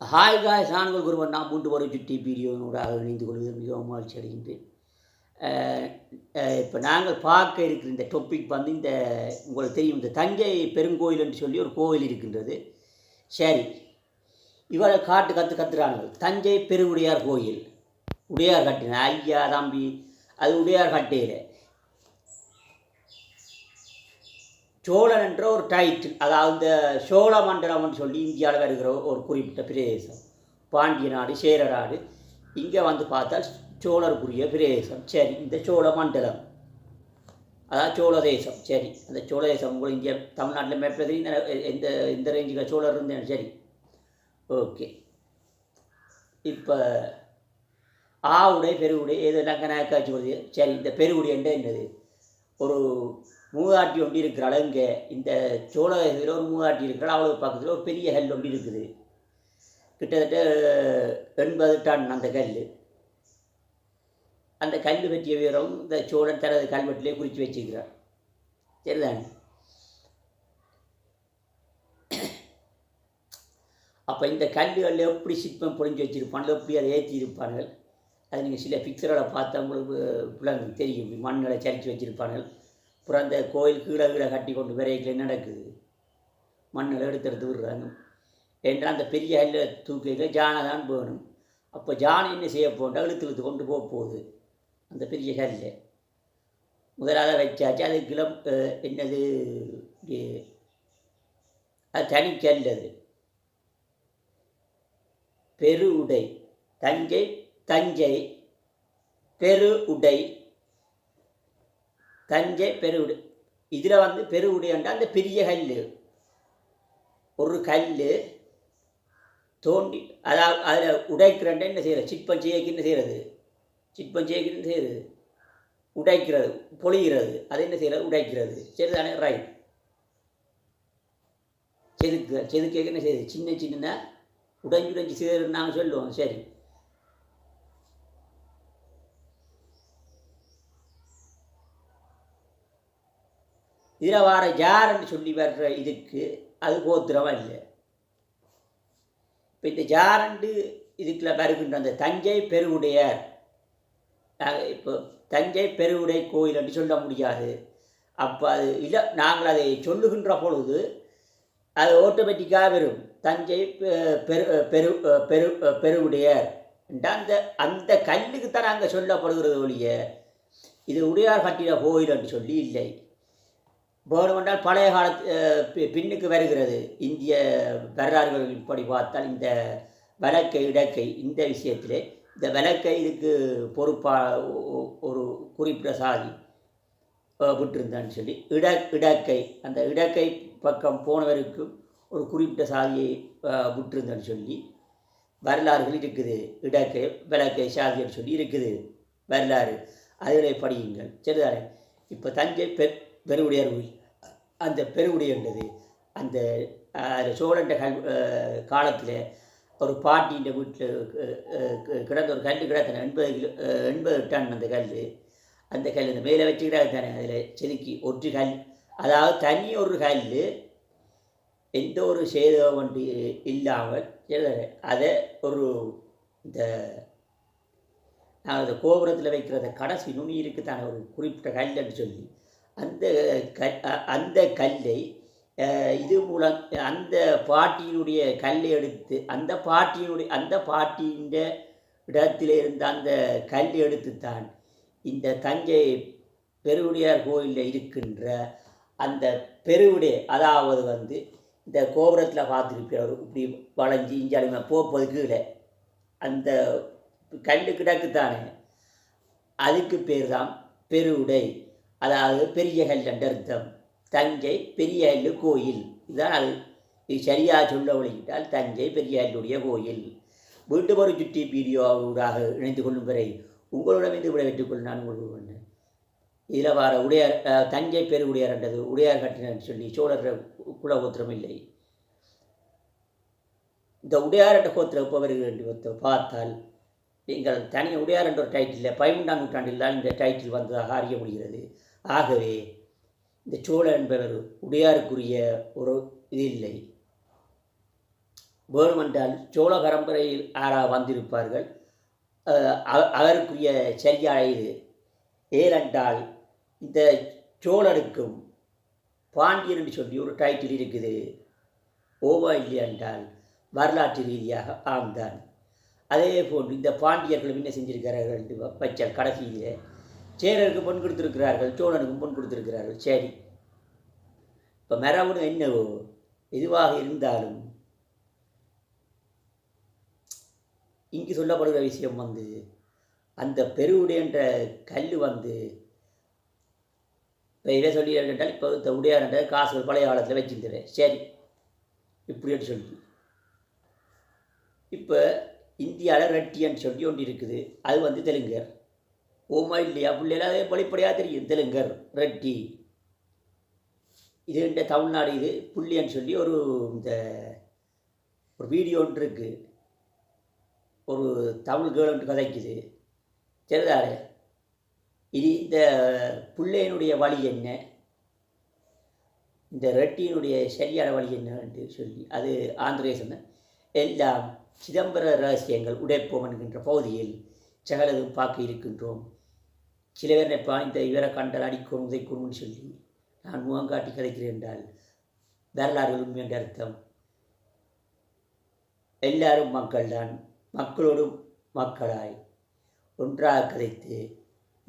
Hi காய் சான்கள் குருவன். நான் மூன்று வரும் சுட்டி வீடியோனூடாக இணைந்து கொள்வது மிகவும் மகிழ்ச்சி அடைகின்றேன். இப்போ நாங்கள் பார்க்க இருக்கிற இந்த டொப்பிக் வந்து இந்த உங்களுக்கு தெரியும் இந்த தஞ்சை பெருங்கோயில் என்று சொல்லி ஒரு கோவில் இருக்கின்றது. சரி. இவரை காட்டு கற்று கத்துறாங்க தஞ்சை பெருவுடையார் கோயில். உடையார் கட்டின ஐயா தம்பி அது உடையார் கட்டையில் சோழன் என்ற ஒரு டைட்டில் அதாவது இந்த சோழ மண்டலம்னு சொல்லி இந்தியாவில் வருகிற ஒரு குறிப்பிட்ட பிரதேசம். பாண்டிய நாடு சேர நாடு. இங்கே வந்து பார்த்தால் சோழருக்குரிய பிரதேசம். சரி இந்த சோழ மண்டலம். அதாவது சோழ தேசம். சரி அந்த சோழ தேசம் உங்களுக்கு இங்கே தமிழ்நாட்டில் மேப்பில் இந்த எந்த இந்த ரேஞ்சுக்கு சோழர் இருந்தேன். சரி ஓகே இப்போ ஆவுடை பெருவுடை ஏதோ கணக்காட்சி வருது சரி இந்த பெருவுடை என்ன என்னது? ஒரு மூதாட்டி ஒண்டி இருக்கிறாள் இங்கே இந்த சோழ இதில் ஒரு மூதாட்டி இருக்கிறாள். அவளுக்கு பக்கத்தில் ஒரு பெரிய கல் ஒன்று இருக்குது. கிட்டத்தட்ட எண்பது டன் அந்த கல். அந்த கல் பற்றிய விவரம் இந்த சோழன் தனது கல்வெட்டிலே குறித்து வச்சுக்கிறார் சரிதான்? அப்போ இந்த கல்விகளில் எப்படி சிற்பம் பொழிஞ்சு வச்சுருப்பாங்க எப்படி அதை ஏற்றி இருப்பார்கள் அது நீங்கள் சில பிக்சரோட பார்த்தா உங்களுக்கு பிள்ளைங்களுக்கு தெரியும். மண்ணில் சரித்து வச்சுருப்பார்கள். அப்புறம் அந்த கோயில் கீழே கீழே கட்டி கொண்டு விரைக்கில் நடக்குது? மண்ணில் எடுத்து எடுத்து விடுறாங்க. என்றால் அந்த பெரிய அல்ல தூக்கியில் ஜானை தான் வேணும். அப்போ ஜானை என்ன செய்ய போட்டால் இழுத்து இழுத்து கொண்டு போக போகுது. அந்த பெரிய கல் முதலாக வச்சாச்சு. அது கிளம் என்னது? அது தனி கல் அது. பெரு உடை. தஞ்சை தஞ்சை. பெரு உடை. தஞ்சை பெருவுடு. இதில் வந்து பெருவுடையண்டா அந்த பெரிய கல் ஒரு கல் தோண்டி அதாவது அதில் உடைக்கிறண்ட என்ன செய்கிறது சிற்பம் செய்யக்கு என்ன செய்கிறது சிற்பம் செய்யக்கு என்ன செய்கிறது உடைக்கிறது பொழிகிறது. அது என்ன செய்கிறது உடைக்கிறது. சரிதானே? ரைட் செதுக்கு செதுக்க என்ன செய்யுது சின்ன சின்ன உடைஞ்சு உடைஞ்சு செய்யறது நாங்கள் சொல்லுவோம். சரி. இதில் வார ஜாரன்னு சொல்லி வர்ற இதுக்கு அது கோத்திரமாக இல்லை. இப்போ இந்த ஜாரண்டு இதுக்குள்ள வருகின்ற அந்த தஞ்சை பெருவுடையார் இப்போ தஞ்சை பெருவுடை கோயில் என்று சொல்ல முடியாது. அப்போ அது இல்லை நாங்கள் அதை சொல்லுகின்ற பொழுது அது ஆட்டோமேட்டிக்காக வரும். தஞ்சை பெரு பெரு பெரு பெருவுடையார் அந்த அந்த கல்லுக்கு தான் நாங்கள் சொல்லப்படுகிறது ஒழிய இது உடையார் கட்டின கோயில் என்று சொல்லி இல்லை. வேணுமென்றால் பழைய காலத்து பின்னுக்கு வருகிறது. இந்திய வரலாறுகளின் படி பார்த்தால் இந்த வழக்கை இடக்கை இந்த விஷயத்தில் இந்த வழக்கை இதுக்கு பொறுப்பாக ஒரு குறிப்பிட்ட சாதி விட்டுருந்தான்னு சொல்லி இட இடக்கை அந்த இடக்கை பக்கம் போனவருக்கும் ஒரு குறிப்பிட்ட சாதியை விட்டுருந்தேன்னு சொல்லி வரலாறுகள் இருக்குது. இடக்கை விளக்கை சாதின்னு சொல்லி இருக்குது. வரலாறு. அதில் படியுங்கள். சரிதானே? இப்போ தஞ்சை பெ பெருவுடையார் கோயில் அந்த பெருவுடையன்றது அந்த சோழண்ட கல் காலத்தில் ஒரு பாட்டின்ற வீட்டில் கிடந்த ஒரு கல் கிடத்தன எண்பது கிலோ எண்பது டன் அந்த கல் அந்த கல் இந்த மேலே வச்சு தானே அதில் செதுக்கி ஒரு கல். அதாவது தனி ஒரு கல் எந்த ஒரு சேதம் ஒன்று இல்லாமல் அதை ஒரு இந்த நாங்கள் அந்த கோபுரத்தில் வைக்கிற கடைசி நுனி இருக்குத்தானே ஒரு குறிப்பிட்ட கல்லுன்னு சொல்லி. அந்த க அந்த கல்லை இது மூலம் அந்த பாட்டியினுடைய கல்லை எடுத்து அந்த பாட்டியினுடைய அந்த பாட்டியின் இடத்தில் இருந்த அந்த கல் எடுத்து தான் இந்த தஞ்சை பெருவுடையார் கோயிலில் இருக்கின்ற அந்த பெருவுடை அதாவது வந்து இந்த கோபுரத்தில் பார்த்துருப்பார் இப்படி வளைஞ்சி இஞ்சாலுமே போப்பது கீழே. அந்த கல் கிடக்குத்தானே? அதுக்கு பேர் தான் பெருவுடை. அதாவது பெரிய கல் அர்த்தம். தஞ்சை பெரிய கல் கோயில். இதுதான் அது. இது சரியாக சொல்ல வழிகிட்டால் தஞ்சை பெரிய கல்லுடைய கோயில். வீட்டு ஒரு சுற்றி வீடியோவாக இணைந்து கொள்ளும் வரை உங்களிடமிருந்து விடைபெற்றுக் வெற்றுக்கொள் நான் உங்களுக்கு இதில் வர உடையார் தஞ்சை பெரு உடையார் என்றது உடையார் கட்டினு சொல்லி சோழர் குலகோத்திரம் இல்லை. இந்த உடையார் என்ற கோத்திரம் எப்போ வருகிறது பார்த்தால் நீங்கள் தனி உடையார் என்ற ஒரு டைட்டில் பதிமூன்றாம் நூற்றாண்டில் தான் இந்த டைட்டில் வந்ததாக அறிய முடிகிறது. ஆகவே இந்த சோழ என்பவர் உடையாருக்குரிய ஒரு இது இல்லை. வேணுமென்றால் சோழ பரம்பரையில் ஆறா வந்திருப்பார்கள்? அவ- அவருக்குரிய சரியான இது. ஏனென்றால் இந்த சோழனுக்கும் பாண்டியன் என்று சொல்லி ஒரு டைட்டில் இருக்குது. ஓவா இல்லை என்றால் வரலாற்று ரீதியாக ஆம்தான் அதே போன்று இந்த பாண்டியர்களும் என்ன செஞ்சிருக்கிறார்கள் என்று வச்சால் கடைசியிலே சேரருக்கு பொன் கொடுத்துருக்கிறார்கள் சோழனுக்கும் பொன் கொடுத்துருக்கிறார்கள். சரி. இப்போ மரபணு என்னவோ எதுவாக இருந்தாலும் இங்கு சொல்லப்படுகிற விஷயம் வந்து அந்த பெருவுடையன்ற கல் வந்து இப்போ இதை சொல்லி என்றால் இப்போ இந்த உடையார்ன்ற காசுகள் பழைய காலத்தில் வச்சிருந்தேன் சரி. இப்படின்னு சொல்லி. இப்போ இந்தியாவில் ரெட்டின்னு சொல்லி ஒன்று இருக்குது. அது வந்து தெலுங்கர். ஓமா இல்லையா? பிள்ளைகள் அதே வெளிப்படையாக தெரியும். தெலுங்கர் ரெட்டி. இது இந்த தமிழ்நாடு இது புள்ளியன்னு சொல்லி ஒரு இந்த ஒரு வீடியோ ஒன்று இருக்குது ஒரு தமிழ் கேள் ஒன்று கதைக்குது. தெரிதாரு இது இந்த பிள்ளையினுடைய வழி என்ன? இந்த ரெட்டியினுடைய சரியான வழி என்னன்னு சொல்லி அது ஆந்திரேசன் எல்லாம் சிதம்பர ரகசியங்கள் உடைப்போம் என்கின்ற பகுதியில் சகலதும் பார்க்க இருக்கின்றோம். சில பேர் நினைப்பான் இந்த இவரை கண்டால் அடிக்கணும் உதைக்கணும்னு சொல்லி. நான் முகம் காட்டி கதைக்கிறேன் என்றால் வரலாறு உண்மை என்ற அர்த்தம். எல்லாரும் மக்கள்தான் மக்களோடும் மக்களாய் ஒன்றாக கதைத்து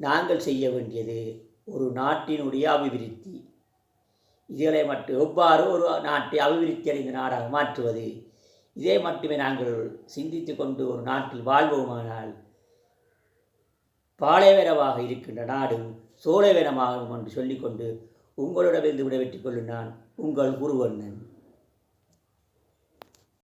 நாங்கள் செய்ய வேண்டியது ஒரு நாட்டினுடைய அபிவிருத்தி. இதுகளை மட்டும் எவ்வாறு ஒரு நாட்டை அபிவிருத்தி அடைந்த நாடாக மாற்றுவது? இதை மட்டுமே நாங்கள் சிந்தித்து கொண்டு ஒரு நாட்டில் வாழ்வோமானால் பாலைவனமாக இருக்கின்ற நாடும் சோலைவனமாகும் என்று சொல்லிக்கொண்டு உங்களிடமிருந்து விடைபெற்றுக் கொள்ளும் நான் உங்கள் குருவண்ணன்.